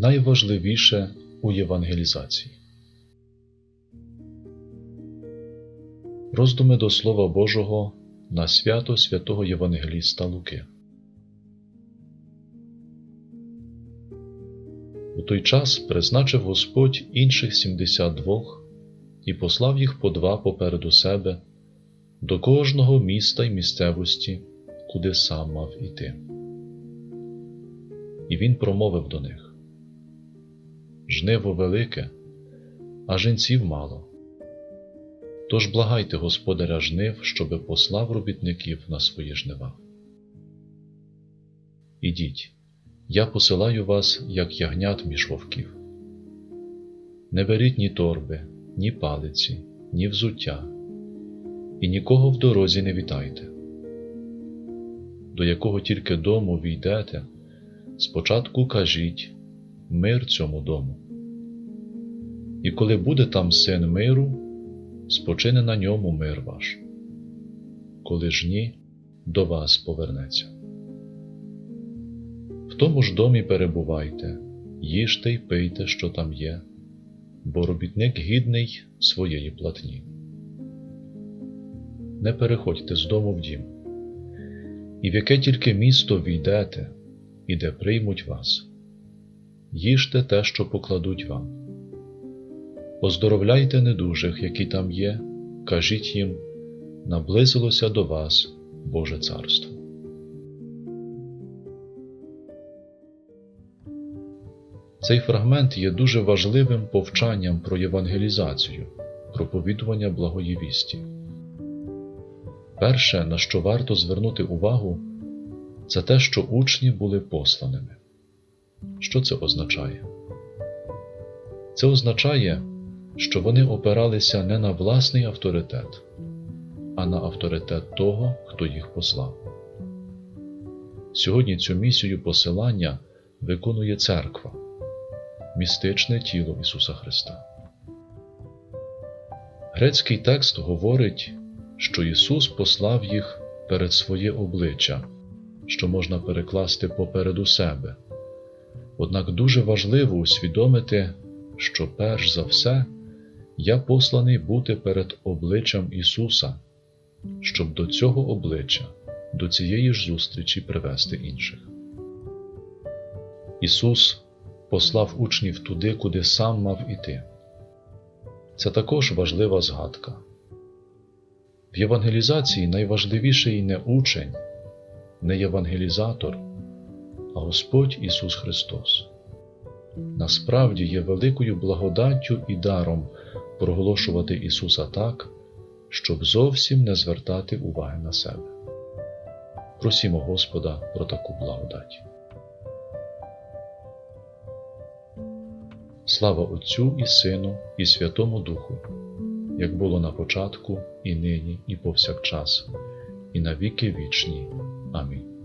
найважливіше у євангелізації. Роздуми до Слова Божого на свято святого Євангеліста Луки. У той час призначив Господь інших сімдесят двох і послав їх по два попереду себе до кожного міста й місцевості, куди сам мав іти. І він промовив до них: Жниво велике, а жінців мало. Тож благайте Господаря жнив, щоби послав робітників на свої жнива. Ідіть, я посилаю вас, як ягнят між вовків. Не беріть ні торби, ні палиці, ні взуття, і нікого в дорозі не вітайте. До якого тільки дому війдете, спочатку кажіть мир цьому дому. І коли буде там син миру, спочине на ньому мир ваш, коли ж ні, до вас повернеться. В тому ж домі перебувайте, їжте й пийте, що там є, бо робітник гідний своєї платні. Не переходьте з дому в дім, і в яке тільки місто війдете, і де приймуть вас, їжте те, що покладуть вам. Оздоровляйте недужих, які там є, кажіть їм, наблизилося до вас Боже Царство. Цей фрагмент є дуже важливим повчанням про євангелізацію, проповідування благої вісті. Перше, на що варто звернути увагу, це те, що учні були посланими. Що це означає? Це означає, що вони опиралися не на власний авторитет, а на авторитет того, хто їх послав. Сьогодні цю місію посилання виконує церква, містичне тіло Ісуса Христа. Грецький текст говорить, що Ісус послав їх перед своє обличчя, що можна перекласти попереду себе. Однак дуже важливо усвідомити, що перш за все я посланий бути перед обличчям Ісуса, щоб до цього обличчя, до цієї ж зустрічі привести інших. Ісус послав учнів туди, куди сам мав іти. Це також важлива згадка. В євангелізації найважливіший не учень, не євангелізатор, а Господь Ісус Христос. Насправді є великою благодаттю і даром проголошувати Ісуса так, щоб зовсім не звертати уваги на себе. Просімо Господа про таку благодать. Слава Отцю і Сину, і Святому Духу, як було на початку, і нині, і повсякчас, і на віки вічні. Амінь.